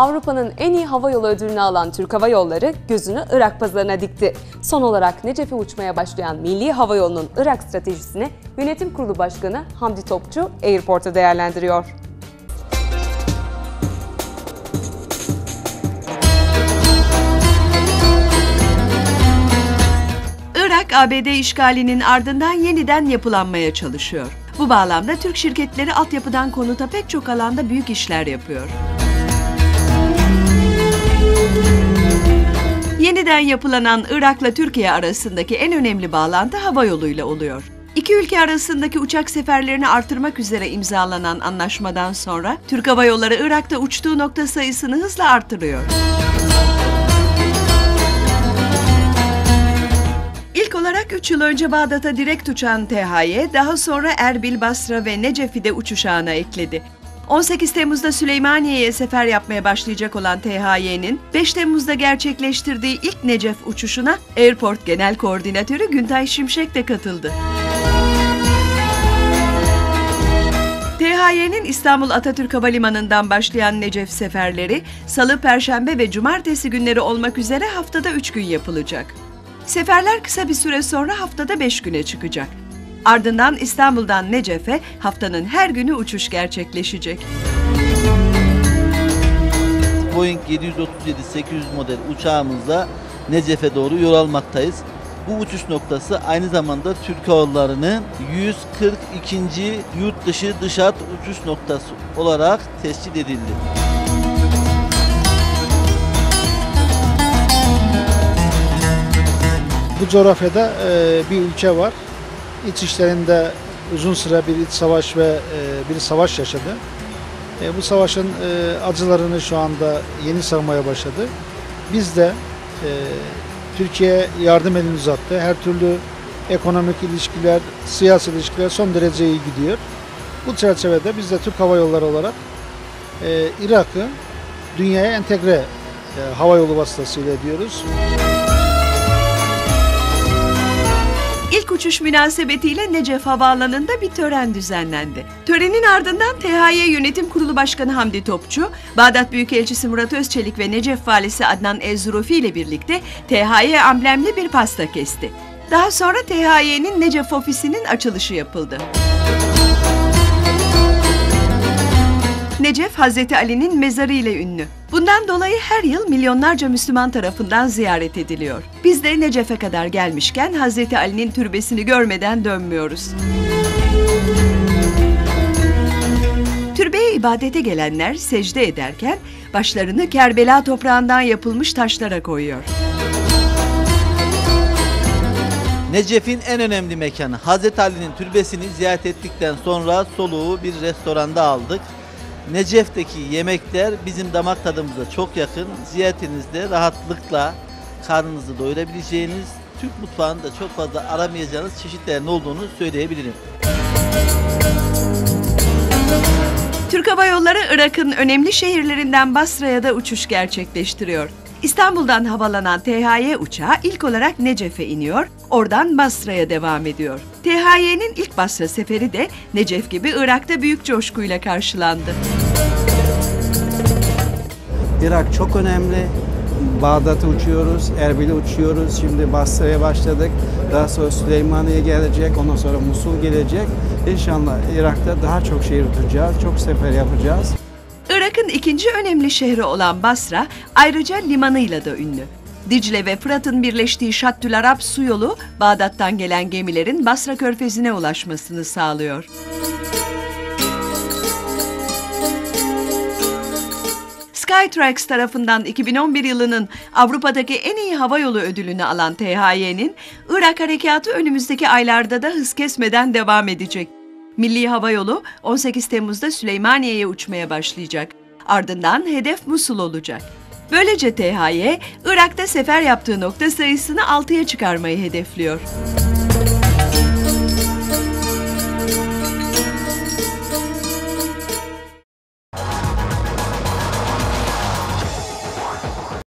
Avrupa'nın en iyi hava yolu ödülünü alan Türk Hava Yolları gözünü Irak pazarına dikti. Son olarak Necef'e uçmaya başlayan Milli Hava Yolu'nun Irak stratejisini Yönetim Kurulu Başkanı Hamdi Topçu Airport'a değerlendiriyor. Irak, ABD işgalinin ardından yeniden yapılanmaya çalışıyor. Bu bağlamda Türk şirketleri altyapıdan konuta pek çok alanda büyük işler yapıyor. Yeniden yapılanan Irak'la Türkiye arasındaki en önemli bağlantı hava yoluyla oluyor. İki ülke arasındaki uçak seferlerini artırmak üzere imzalanan anlaşmadan sonra Türk Hava Yolları Irak'ta uçtuğu nokta sayısını hızla artırıyor. İlk olarak 3 yıl önce Bağdat'a direkt uçan THY, daha sonra Erbil, Basra ve Necef'i de uçuş ağına ekledi. 18 Temmuz'da Süleymaniye'ye sefer yapmaya başlayacak olan THY'nin 5 Temmuz'da gerçekleştirdiği ilk Necef uçuşuna Airport Genel Koordinatörü Güntay Şimşek de katıldı. THY'nin İstanbul Atatürk Havalimanı'ndan başlayan Necef seferleri Salı, Perşembe ve Cumartesi günleri olmak üzere haftada 3 gün yapılacak. Seferler kısa bir süre sonra haftada 5 güne çıkacak. Ardından İstanbul'dan Necef'e haftanın her günü uçuş gerçekleşecek. Boeing 737-800 model uçağımızla Necef'e doğru yol almaktayız. Bu uçuş noktası aynı zamanda Türk Hava Yolları'nın 142. yurt dışı dış hat uçuş noktası olarak tescil edildi. Bu coğrafyada e, bir ülke var. İç işlerinde uzun süre bir iç savaş ve e, bir savaş yaşadı. E, bu savaşın e, acılarını şu anda yeni savmaya başladı. Biz de e, Türkiye yardım elini uzattı. Her türlü ekonomik ilişkiler, siyasi ilişkiler son derece iyi gidiyor. Bu çerçevede biz de Türk Hava Yolları olarak e, Irak'ı dünyaya entegre e, hava yolu vasıtasıyla ediyoruz. İlk uçuş münasebetiyle Necef Havaalanı'nda bir tören düzenlendi. Törenin ardından THY Yönetim Kurulu Başkanı Hamdi Topçu, Bağdat Büyükelçisi Murat Özçelik ve Necef Valisi Adnan Ezrufi ile birlikte THY amblemli bir pasta kesti. Daha sonra THY'nin Necef ofisinin açılışı yapıldı. Necef Hazreti Ali'nin mezarı ile ünlü. Bundan dolayı her yıl milyonlarca Müslüman tarafından ziyaret ediliyor. Biz de Necef'e kadar gelmişken Hazreti Ali'nin türbesini görmeden dönmüyoruz. Türbeye ibadete gelenler secde ederken başlarını Kerbela toprağından yapılmış taşlara koyuyor. Necef'in en önemli mekanı Hazreti Ali'nin türbesini ziyaret ettikten sonra soluğu bir restoranda aldık. Necef'teki yemekler bizim damak tadımıza çok yakın. Ziyaretinizde rahatlıkla karnınızı doyurabileceğiniz, Türk mutfağında çok fazla aramayacağınız çeşitlerin olduğunu söyleyebilirim. Türk Hava Yolları Irak'ın önemli şehirlerinden Basra'ya da uçuş gerçekleştiriyor. İstanbul'dan havalanan THY uçağı ilk olarak Necef'e iniyor, oradan Basra'ya devam ediyor. THY'nin ilk Basra seferi de Necef gibi Irak'ta büyük coşkuyla karşılandı. Irak çok önemli. Bağdat'a uçuyoruz, Erbil'e uçuyoruz. Şimdi Basra'ya başladık. Daha sonra Süleymaniye gelecek, ondan sonra Musul gelecek. İnşallah Irak'ta daha çok şehir tutacağız, çok sefer yapacağız. Irak'ın ikinci önemli şehri olan Basra ayrıca limanıyla da ünlü. Dicle ve Fırat'ın birleştiği Şattül Arap su yolu Bağdat'tan gelen gemilerin Basra körfezine ulaşmasını sağlıyor. Skytrax tarafından 2011 yılının Avrupa'daki en iyi hava yolu ödülünü alan THY'nin Irak harekatı önümüzdeki aylarda da hız kesmeden devam edecek. Milli Hava Yolu 18 Temmuz'da Süleymaniye'ye uçmaya başlayacak. Ardından hedef Musul olacak. Böylece THY, Irak'ta sefer yaptığı nokta sayısını 6'ya çıkarmayı hedefliyor.